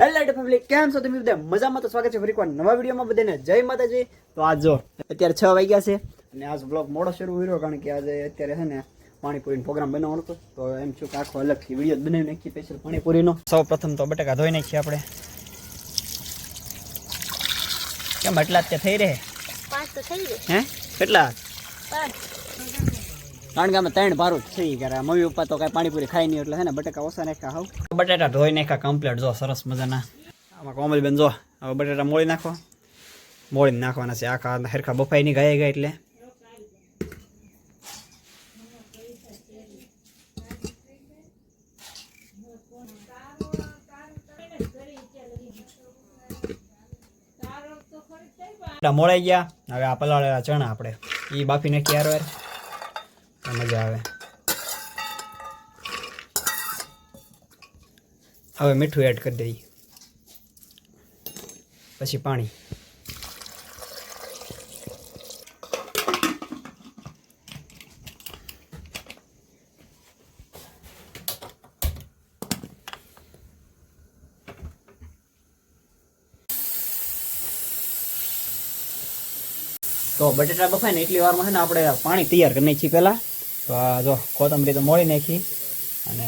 Hello family કેમ છો તમે બધા? મજામાં તો સ્વાગત છે ફરી એકવાર નવા વિડીયોમાં બધાને. જય માતાજી. તો આજ જો અત્યારે છ વાગ્યા છે અને આજ બ્લોગ મોડો શરૂ કર્યો કારણ કે આજે અત્યારે છે ને પાણીપુરીનો પ્રોગ્રામ બનાવવાનો હતો. તો એમ છું કે આખો અલગથી વીડિયો બનાવી નાખીએ સ્પેશિયલ પાણીપુરીનો. સૌ પ્રથમ તો બટાકા ધોઈ નાખીએ આપણે. કેમ એટલા જ થઈ રહે? પાંચ તો થઈ રહે હે? કેટલા? પાંચ. કારણ કે અમે ત્રણ ભારું થઈ ગયા મમ્મી પપ્પા તો કાંઈ પાણીપુરી ખાઈ નહીં એટલે છે ને બટાકા ઓછા નાખ્યા હાવ. બટાટા ધોઈ નાખ્યા કમ્પ્લીટ જો સરસ મજાના. આમાં કોમલબેન જો હવે બટાટા મોળી નાખો. મોળીને નાખવાના છે. આખા હેરખા બફાઈ નહીં ગયા ગયા એટલે. મોળાઈ ગયા. હવે આ પલાળેલા ચણા આપણે. એ બાફી નાખી યાર મજા આવે. હવે મીઠું એડ કરી દઈએ. પછી પાણી. તો બટેટા બફાય ને એટલી વારમાં છે ને આપણે પાણી તૈયાર કરી નાખીએ પહેલાં. તો આ જો કોથમરી તો મોળી નાખી અને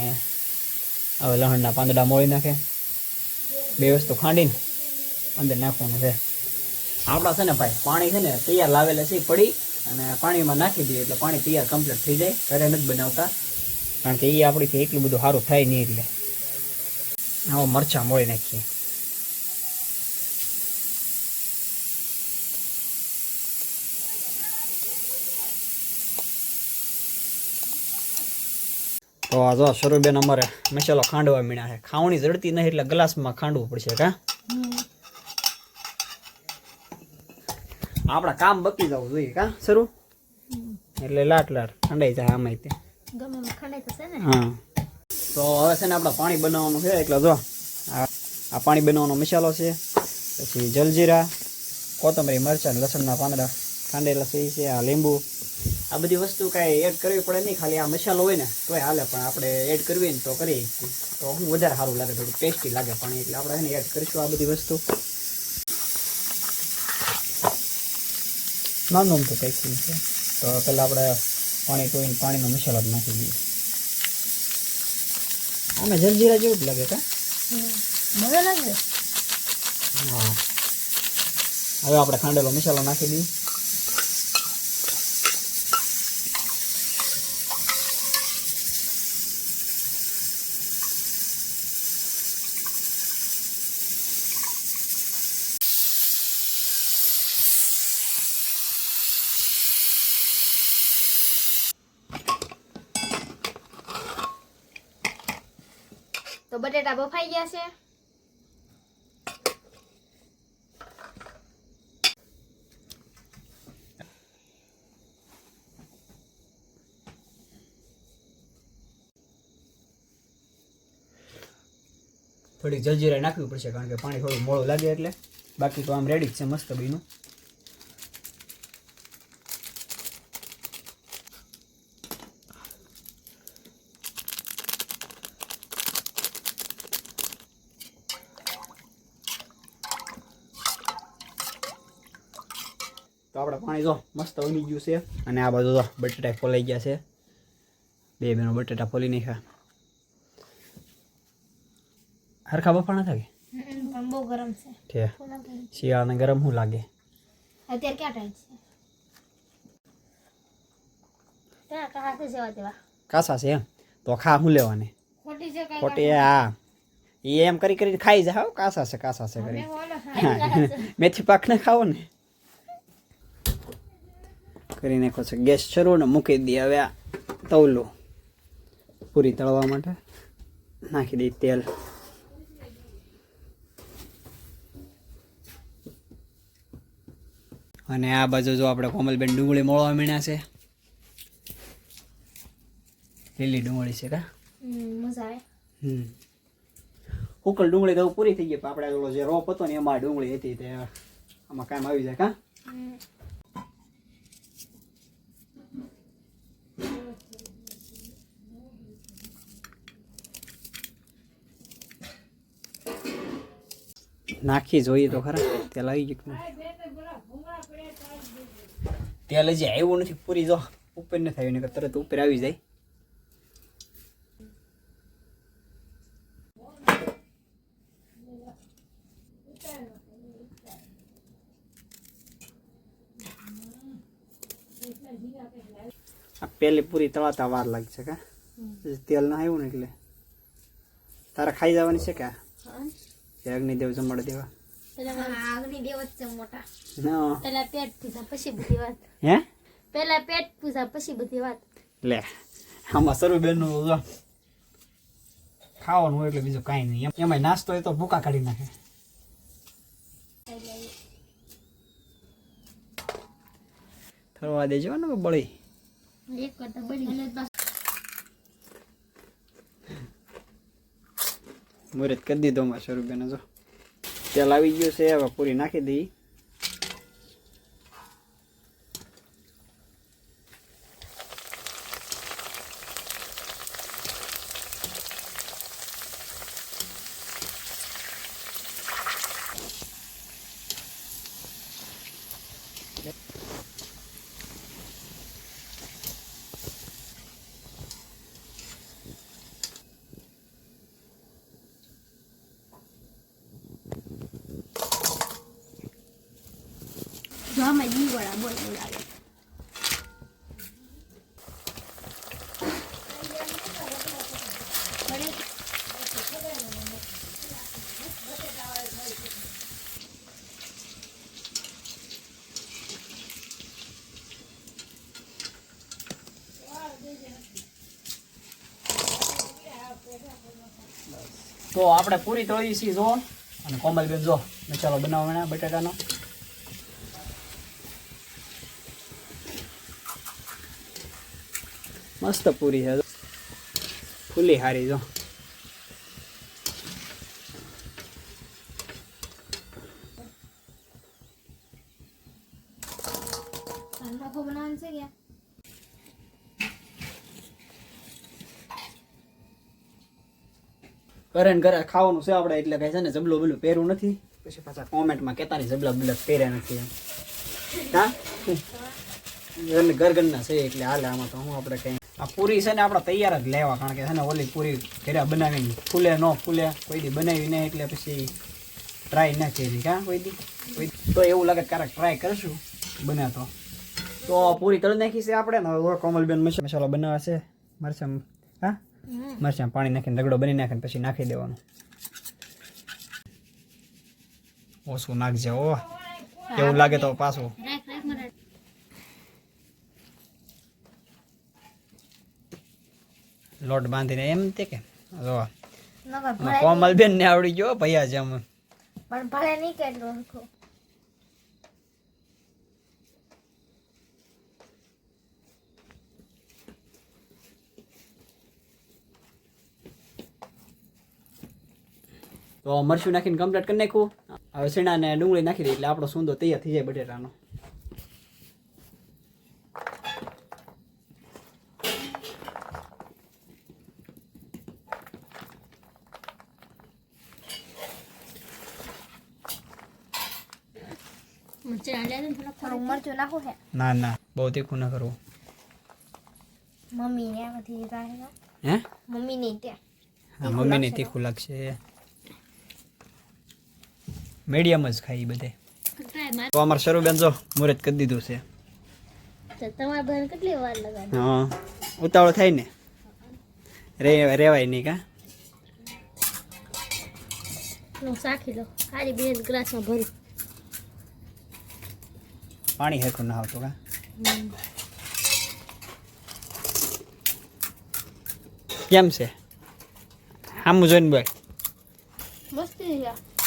હવે લહણના પાંદડા મોળી નાખે. બે વસ્તુ ખાંડીને અંદર નાખવાનું છે. આપણા છે ને ભાઈ, પાણી છે ને તૈયાર લાવેલા છે, પડી અને પાણીમાં નાખી દઈએ એટલે પાણી તૈયાર કમ્પ્લીટ થઈ જાય. ઘરે નથી બનાવતા. કારણ કે એ આપણીથી એટલું બધું સારું થાય નહીં એટલે. આવો મરચાં મોળી નાખીએ. તો આ જો શરૂબેન અમારે મસાલો ખાંડવા મીણા છે. ખાવણી જડતી નહીં એટલે ગ્લાસમાં ખાંડવું પડશે કા? આપણા કામ બકી જવું જોઈએ કા શરૂ એટલે લાટ લાટ ઠંડાઈ જાય આમાં તે. હા. તો હવે છે ને આપણે પાણી બનાવવાનું છે એટલે જો આ પાણી બનાવવાનો મસાલો છે પછી જલજીરા કોથમરી મરચાં ને લસણના પાંદડા ખાંડેલા સી છે આ લીંબુ આ બધી વસ્તુ કાંઈ એડ કરવી પડે નહીં ખાલી આ મસાલો હોય ને તો હાલે. પણ આપણે એડ કરવી ને તો કરીએ. તો હું વધારે સારું લાગે થોડું ટેસ્ટી લાગે પાણી એટલે આપણે એને એડ કરીશું આ બધી વસ્તુ. નાનું તો ટેસ્ટી છે. તો પહેલાં આપણે પાણી કોઈને પાણીનો મસાલો જ નાખી દઈએ. આમે જલજીરા જેવું જ લાગે કા? મજા લાગે હા. હવે આપણે ખાંડેલો મસાલો નાખી દઈએ. તો બટેટા બફાઈ ગયા છે. થોડીક જલજીરા નાખવી પડશે કારણ કે પાણી થોડું મોડું લાગે એટલે. બાકી તો આમ રેડી જ છે મસ્ત બીનું તો આપણે પાણી જો મસ્ત ઉમી ગયું છે. અને આ બાજુ જો બટેટા ફોલાઈ ગયા છે. બે બેનો બટેટા ફોલી નાખ્યા. હરખા બફાણા થાય બહુ ગરમ છે. શિયાળાને ગરમ શું લાગે? અત્યારે ક્યાં ટાઈમ છે? કાંસે છે એમ? તો ખા શું લેવાને? ખોટી હા. એ એમ કરી કરીને ખાઈ જાય હો. કાસા છે કાસા છે કરી. મેથી પાક ને ખાવો ને કરી નાખો છો ગેસ શરૂ ને મૂકી દઈએ હવે આ તવલું પૂરી તળવા માટે નાખી દઈએ તેલ. અને આ બાજુ જો આપણે કોમલબેન ડુંગળી મોળવા મીણ્યા છે. લીલી ડુંગળી છે કા? મજા આવે. હમ. ઉકલ ડુંગળી તો પૂરી થઈ ગઈ. આપણે જે રોપ હતો ને એમાં ડુંગળી હતી તે આમાં કામ આવી જાય કા? નાખી જોઈએ તો ખરા. તેલ આવી ગયું તેલ હજી આવ્યું નથી પૂરી જો. ઉપર નથી થાય નકર તરત ઉપર આવી જાય. આ પેલી પૂરી તળાતા વાર લાગશે કા? તેલ ના આવ્યું ને એટલે. તારા ખાઈ જવાની છે કે? અગ્નિદેવ જમડ દેવા પેલા આગની દેવ જ છે મોટા. પેલા પેટ પૂજા પછી બધી વાત. હે? પેલા પેટ પૂજા પછી બધી વાત. લે આમાં સરુબેનનું નું ખાવાનું હોય એટલે બીજું કાંઈ નહીં. એમ- એમાંય નાસ્તો હોય તો ભૂકા કાઢી નાખે. ફરવા દેજો ને બળી એક કરતા બળી અને પાછું મુહૂર્ત કરી દીધો મારે સરુબેને જો. તેલ આવી ગયું છે હવે પૂરી નાખી દઈ જો બોલાવે તો આપણે પૂરી તળી છીએ જો. અને કોમલબેન જો. મસાલો બનાવવાના બટાટાનો મસ્ત પૂરી છે. ફૂલી હારી જો. કરે ને કરે ખાવાનું છે આપણે એટલે કઈ છે ને જબલું બબલું પહેરું નથી. પછી પાછા કોમેન્ટમાં કેતા નહીં જબલા બબલા પહેર્યા નથી હા? ઘર ઘર ઘરના છે એટલે હાલે આમાં તો હું આપણે કઈ આ પૂરી છે ને આપણે તૈયાર જ લેવા કારણ કે છે ને ઓલી પૂરી ઘરે બનાવીને ફૂલે ન ફૂલે કોઈ દી બનાવી નહીં એટલે પછી ટ્રાય ના કરી હા કોઈ દી. કોઈ. તો એવું લાગે ક્યારેક ટ્રાય કરશું બને તો. તો પૂરી તળી નાખી છે આપણે ને હવે કોમલબેન મસાલો મસાલો બનાવે છે. મરચાં હા? મરચાં પાણી નાખીને રગડો બની નાખીને પછી નાખી દેવાનું. ઓછું નાખજે ઓ એવું લાગે તો પાછું રાખ રાખ મને લોટ બાંધીને એમ તે કે જો. કોમલ બેન ને આવડી ગયો ભૈયા જેમ. પણ ભલે નહીં કેટલું હરખું. તો મરશું નાખીને કમ્પ્લીટ કરી નાખ્યું? હવે સીણા ને ડુંગળી નાખી દઈએ એટલે આપણો સુંદર તૈયાર થઈ જાય બટેટાનો. મરચાં ને નાખું ના ના. બહુ તીખું ના કરવું. મમ્મી ને હે? મમ્મી ને ત્યાં. તીખું લાગશે મીડિયમ જ ખાઈ બધે. તો અમારે શરૂબેન જો મુહૂર્ત કરી દીધું છે. તમારા બહેન કેટલી વાર લગાડી? હા ઉતાવળ થાય ને. રે રેવાય નહીં કા? હું સાખી લો. ખાલી બે ગ્લાસમાં ભરી. પાણી હેઠું ના આવતું કા? કેમ છે? આમ જોઈને બોલ.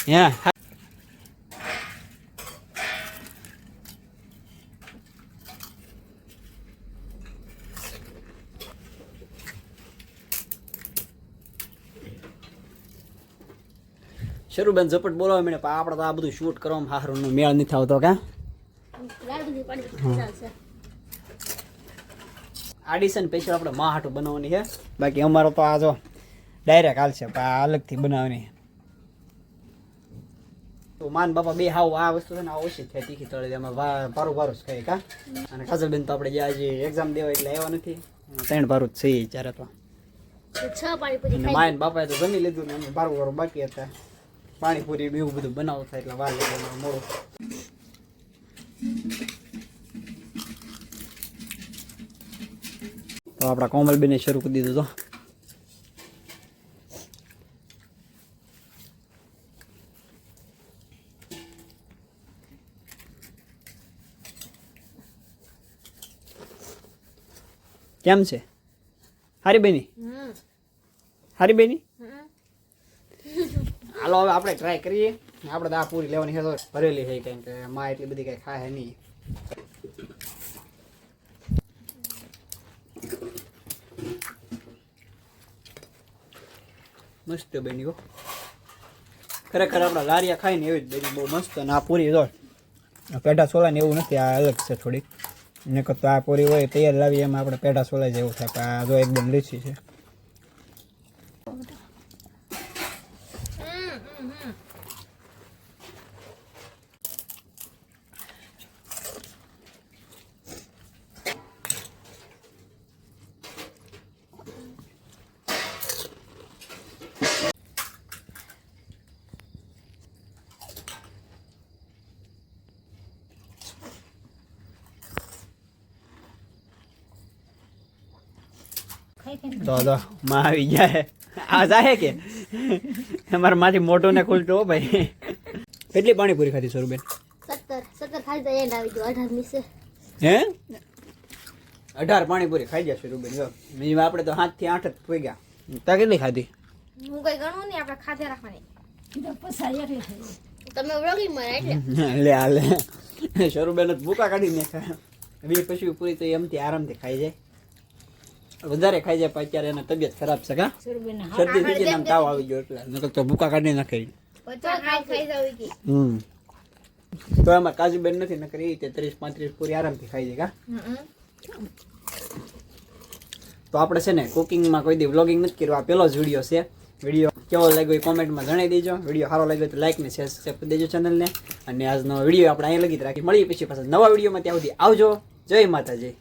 હા? શરૂ બેન ઝપટ બોલાવે મને પણ આપણે તો આ બધું શૂટ કરવામાં હારું મેળ નથી આવતો કા લાલ બધી પડી ચાલશે આડિશન પેશલ આપણે માં હાટું બનાવવાની છે. બાકી અમારો તો આ જો ડાયરેક્ટ હાલશે પણ આ અલગથી બનાવવાની તો માન બાપા બે હાવ આ વસ્તુ છે ને આ ઓછી થાય તીખી તળે એમાં ભારું ભારું જ ખાય કા અને કાજલબેન તો આપણે જે આજે એક્ઝામ દેવા એટલે આવ્યા નથી. ત્રણ ભારું જ છે ત્યારે તો. છ ખાઈ માયન બાપાએ તો જમી લીધું ને અમે ભારું ભારું બાકી હતા. પાણીપુરી એવું બધું બનાવવું થાય એટલે વાર લાગે મોડું. તો આપણા કોમલબેને શરૂ કરી દીધું તો કેમ છે? હારી બેની? હારી બેની? હાલો હવે આપણે ટ્રાય કરીએ. આપણે તો આ પૂરી લેવાની છે તો ભરેલી છે કેમ કે માં એટલી બધી કઈ ખાય નહીં. મસ્ત બની હો ખરેખર આપણા લારિયા ખાઈ ને એવી જ બની બહુ મસ્ત અને આ પૂરી જો પેઢા સોલા ને એવું નથી, આ અલગ છે થોડીક. ને તો આ પૂરી હોય તૈયાર લાવી એમાં આપણે પેઢા સોલા જેવું થાય. આ જો એકદમ લીચી છે હમ હમ હમ તો તો માં આવી જાય આ જાય કે? અમારા માંથી મોટો ને ખુલતો ભાઈ. કેટલી પાણીપુરી ખાધી સ્વરૂપેન સત્તર. સત્તર ખાઈ જાય એન્ડ આવી ગયો. અઢાર નીચે હે? અઢાર પાણીપુરી ખાઈ ગયા સ્વરૂપેન જો મેં આપણે તો સાતથી આઠ જ થઈ ગયા તા કેટલી ખાધી? હું કઈ ગણું નહીં આપણે ખાધે રાખવાની. તમે ઓળખી મને એટલે. લે આ લે. સ્વરૂપેન જ ભૂકા કાઢી નાખ્યા. વી પછી પૂરી તો એમથી આરામથી ખાઈ જાય. વધારે ખાઈ જાય પણ અત્યારે એને તબિયત ખરાબ છે કા? શરદી થઈ જાય તાવ આવી ગયો એટલે. નકર તો ભૂકા કાઢી નાખે હમ. તો એમાં કાજુબેન નથી નકર એ રીતે ત્રીસ પાંત્રીસ પૂરી આરામથી ખાઈ જાય કા? તો આપણે છે ને કુકિંગમાં કોઈ દી વ્લોગિંગ નથી કર્યું. આ પહેલો જ વીડિયો છે. વીડિયો કેવો લાગ્યો એ કોમેન્ટમાં જણાવી દેજો. વીડિયો સારો લાગ્યો તો લાઈક ને શેર સબસ્ક્રાઈબ કરી દેજો ચેનલને અને આજનો વીડિયો આપણે અહીંયા લગી રાખી મળીએ પછી પાછા નવા વિડીયોમાં. ત્યાં સુધી આવજો. જય માતાજી.